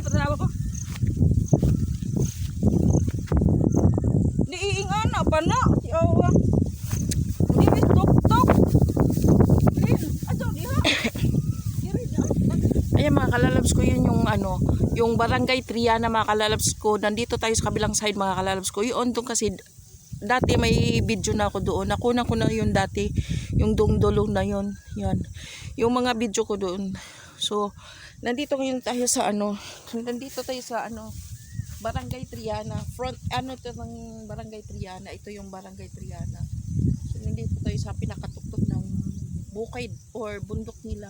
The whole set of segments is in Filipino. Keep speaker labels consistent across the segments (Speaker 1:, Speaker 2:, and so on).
Speaker 1: patanawa ko. Na pa na. Si Awa. Di may na.
Speaker 2: Ayan mga kalalabs ko, yun yung ano, yung barangay Triana mga kalalabs ko. Nandito tayo sa kabilang side mga kalalabs ko. Yun doon kasi dati may video na ako doon. Nakuna ko na yun dati, yung dungdulong na yun. Yan. Yung mga video ko doon. So, nandito ngayon tayo sa ano, nandito tayo sa ano, Barangay Triana. Front, ano to ng Barangay Triana? Ito yung Barangay Triana. So, nandito tayo sa pinakatuktok ng bukid or bundok nila.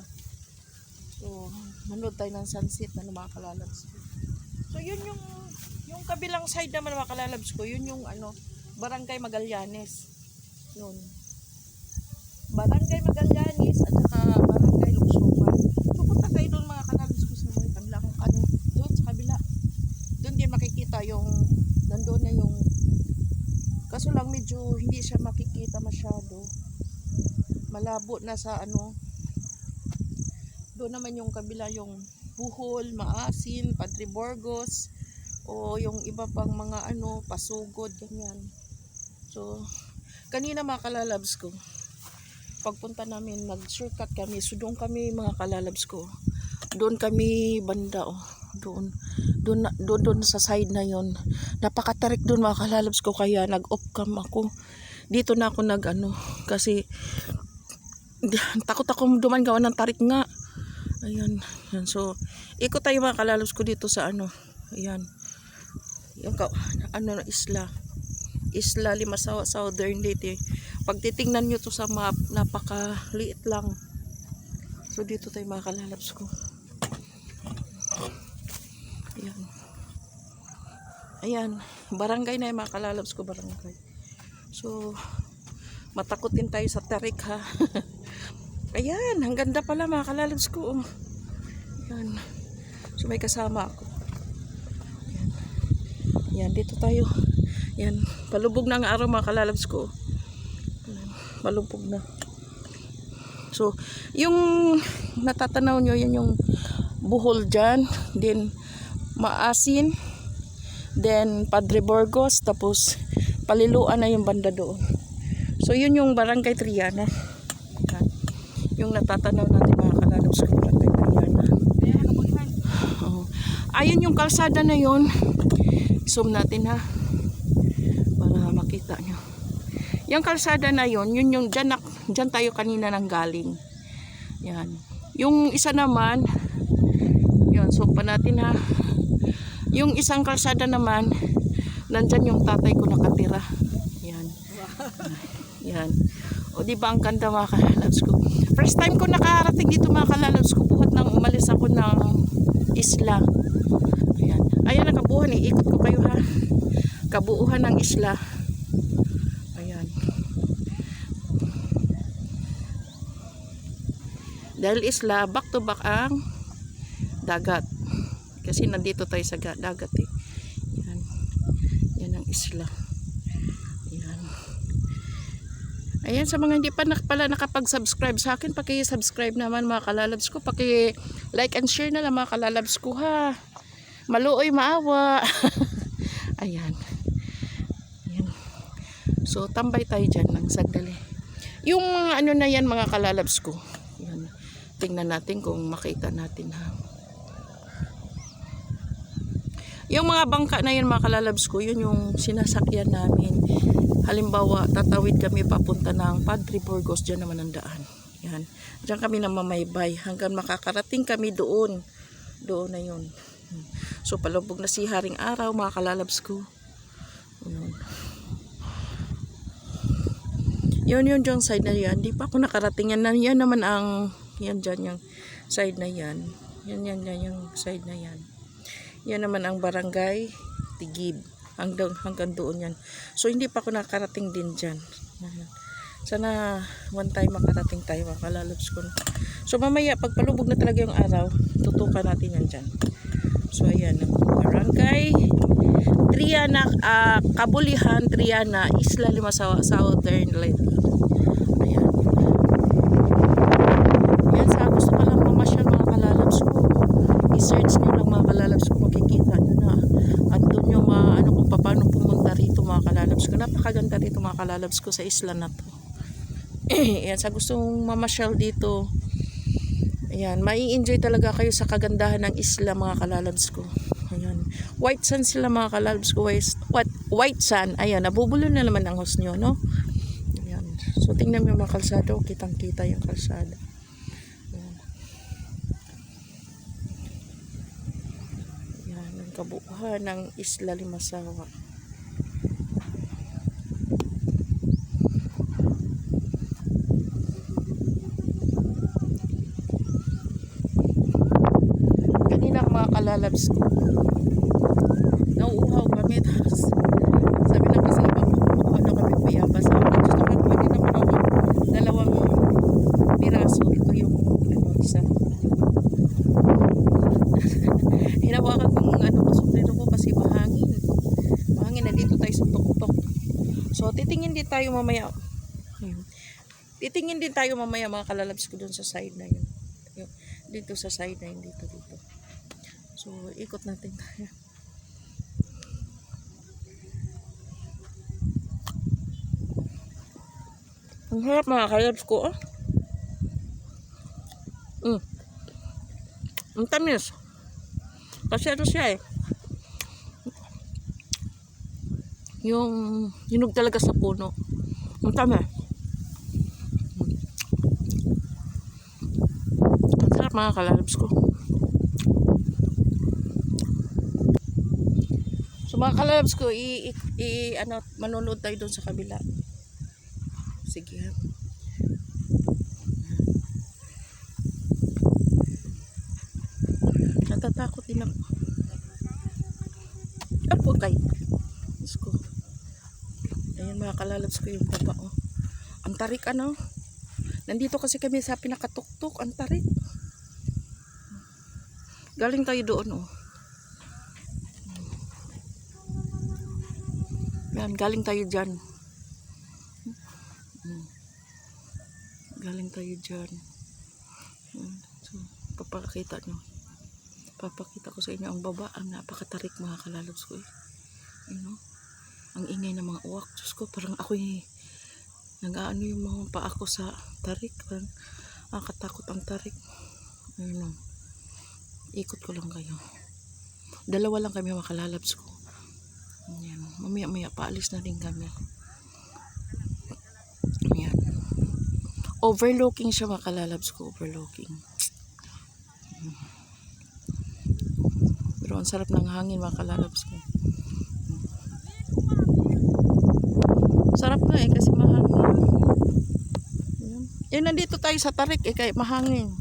Speaker 2: So, manood tayo ng sunset na mga kalalabs. So, yun yung yung kabilang side naman mga kalalabs ko, yun yung ano, Barangay Magallanes. Yun. Barangay Magallanes at saka Barangay Luksuman. So, punta kayo doon mga kalalabs ko sa mga kabilang ano, doon sa kabila. Doon yung nandoon na yung kaso lang medyo hindi siya makikita masyado. Malabo na sa ano, doon naman yung kabila yung Buhol, Maasin, Padre Borgos o yung iba pang mga ano, pasugod, ganyan. So, kanina mga kalalabs ko, pagpunta namin, nag-shortcut kami, so doon kami mga kalalabs ko, doon kami banda oh, doon, doon, doon, doon sa side na yon napakatarik doon mga kalalabs ko, kaya nag-off cam ako, dito na ako nag ano, kasi takot ako duman gawa ng tarik nga Ayan. Ayan. So, ikot tayo mga kalalabs ko dito sa ano. Ayan. Yung ka, ano na isla. Isla Limasawa, Southern Leyte. Pag titingnan nyo to sa map, napakaliit lang. So, dito tayo mga kalalabs ko. Ayan. Ayan. Barangay na yung mga kalalabs ko, barangay. So, matakotin tayo sa tarik ha. Ayan, ang ganda pala mga kalalabs ko. oh. Ayan. So may kasama ako. Ayan. Ayan, dito tayo. Ayan, palubog na ang araw mga kalalabs ko. Ayan, palubog na. So, yung natatanaw nyo, yan yung buhol dyan. Then, maasin. Then, Padre Borgos. Tapos, paliluan na yung banda doon. So, yun yung Barangay Triana. Yung natatanaw natin mga kalalabs ko barangay Triana. Ayun yung kalsada na yun. Zoom natin ha. Para makita nyo. Yung kalsada na yun, yun yung dyan, dyan tayo kanina nang galing. Yan. Yung isa naman, yun, zoom pa natin ha. Yung isang kalsada naman, nandyan yung tatay ko nakatira. Yan. Yan. O di ba ang ganda mga kalalabs ko. First time ko nakarating dito mga kalalabs ko buhat nang umalis ako ng isla. Ayan. Ayan ang kabuuhan eh. Ikot ko kayo ha. Kabuuhan ng isla. Ayan. Dahil isla, back to back ang dagat. Kasi nandito tayo sa ga- dagat eh. Yan. Yan ang isla. Yan. Ayan, sa mga hindi pa nak pala nakapag-subscribe sa akin, paki-subscribe naman mga kalalabs ko. Paki-like and share na lang mga kalalabs ko ha. Maluoy maawa. Ayan. Ayan. So, tambay tayo dyan ng sandali. Yung mga ano na yan mga kalalabs ko. Yan. Tingnan natin kung makita natin ha. Yung mga bangka na yan mga kalalabs ko, yun yung sinasakyan namin. Halimbawa, tatawid kami papunta ng Padre Burgos, dyan naman ang daan. Yan. Diyan kami namamaybay hanggang makakarating kami doon. Doon na yun. So, palubog na si Haring Araw, mga kalalabs ko. Yun. Yun yun yung side na yan. Di pa ako nakarating yan. Yan naman ang, yan dyan yung side na yan. Yan yan yan yung side na yan. Yan naman ang barangay Tigib. Hanggang, hanggang doon yan. So, hindi pa ako nakarating din dyan. Sana one time makarating tayo mga kalalabs ko. So, mamaya, pag palubog na talaga yung araw, tutukan natin yan dyan. So, ayan. ang Barangay Triana, ah, Kabulihan, Triana, Isla Limasawa, Southern Leyte. Ayan. Yan, sa gusto ka lang mamasyal mga kalalabs ko. I-search nyo lang mga kalalabs ko kalalabs ko sa isla na to. Ayan, sa gustong mamasyal dito, ayan, mai-enjoy talaga kayo sa kagandahan ng isla mga kalalabs ko. Ayan. White sand sila mga kalalabs ko. White, white sand. Ayan, nabubulo na naman ang host nyo, no? Ayan. So, tingnan mo mga kalsada. Oh, kitang-kita yung kalsada. Ayan. Ayan, ang kabuuhan ng Isla Limasawa. Mga kalalabs ko, nauuhaw kami tapos sabi ng kasama ko, ano kami payabas. Sabi ko, gusto ka pwede naman ako dalawang piraso. Ito yung ano, isa. Hinawakan kong ano ko, sombrero ko kasi mahangin. Mahangin, nandito tayo sa tuktok. So, titingin din tayo mamaya. Ayun. Titingin din tayo mamaya mga kalalabs ko dun sa side na. Yun. Dito sa side na yun, dito, dito. So, ikot natin tayo. Ang harap mga kalabs ko, oh. Mm. Ang tamis. Kasi ano siya eh. Yung hinog talaga sa puno. Ang tamis. Ang sarap mga kalalabs ko. Mga kalalabs ko, i, i, i- ano, manonood tayo doon sa kabila. Sige. Natatakot din ako. Apo kay. Diyos ko. Ayan mga kalalabs ko yung baba. Oh. Ang tarik ano. Nandito kasi kami sa pinakatuktok. Ang tarik. Galing tayo doon oh. Yan, galing tayo dyan. Mm. Galing tayo dyan. Yan. So, papakita nyo. Papakita ko sa inyo ang baba. Ang napakatarik mga kalalabs ko. Eh. Ano? Ang ingay ng mga uwak. Diyos ko, parang ako eh. Nag-ano yung mga paa ko sa tarik. Parang nakakatakot ang tarik. Ayun o. Ikot ko lang kayo. Dalawa lang kami mga kalalabs ko. Ayan. Mamaya-maya paalis na rin kami. Ayan. Overlooking siya mga kalalabs ko. Overlooking. Pero ang sarap ng hangin mga kalalabs ko. Sarap na eh kasi mahangin. Ayan. Eh nandito tayo sa tarik eh kaya mahangin.